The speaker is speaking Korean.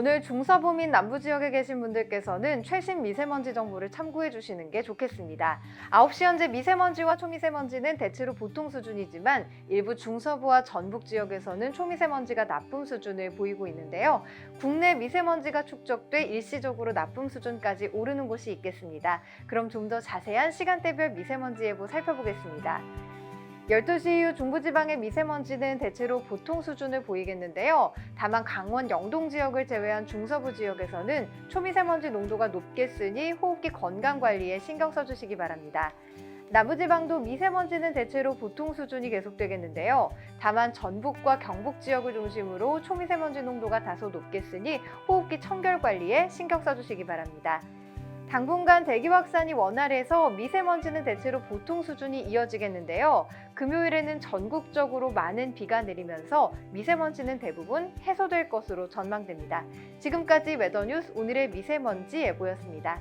오늘 중서부 및 남부 지역에 계신 분들께서는 최신 미세먼지 정보를 참고해 주시는 게 좋겠습니다. 9시 현재 미세먼지와 초미세먼지는 대체로 보통 수준이지만 일부 중서부와 전북 지역에서는 초미세먼지가 나쁨 수준을 보이고 있는데요. 국내 미세먼지가 축적돼 일시적으로 나쁨 수준까지 오르는 곳이 있겠습니다. 그럼 좀 더 자세한 시간대별 미세먼지 예보 살펴보겠습니다. 12시 이후 중부지방의 미세먼지는 대체로 보통 수준을 보이겠는데요. 다만 강원 영동 지역을 제외한 중서부 지역에서는 초미세먼지 농도가 높겠으니 호흡기 건강 관리에 신경 써주시기 바랍니다. 남부지방도 미세먼지는 대체로 보통 수준이 계속되겠는데요. 다만 전북과 경북 지역을 중심으로 초미세먼지 농도가 다소 높겠으니 호흡기 청결 관리에 신경 써주시기 바랍니다. 당분간 대기 확산이 원활해서 미세먼지는 대체로 보통 수준이 이어지겠는데요. 금요일에는 전국적으로 많은 비가 내리면서 미세먼지는 대부분 해소될 것으로 전망됩니다. 지금까지 웨더뉴스 오늘의 미세먼지 예보였습니다.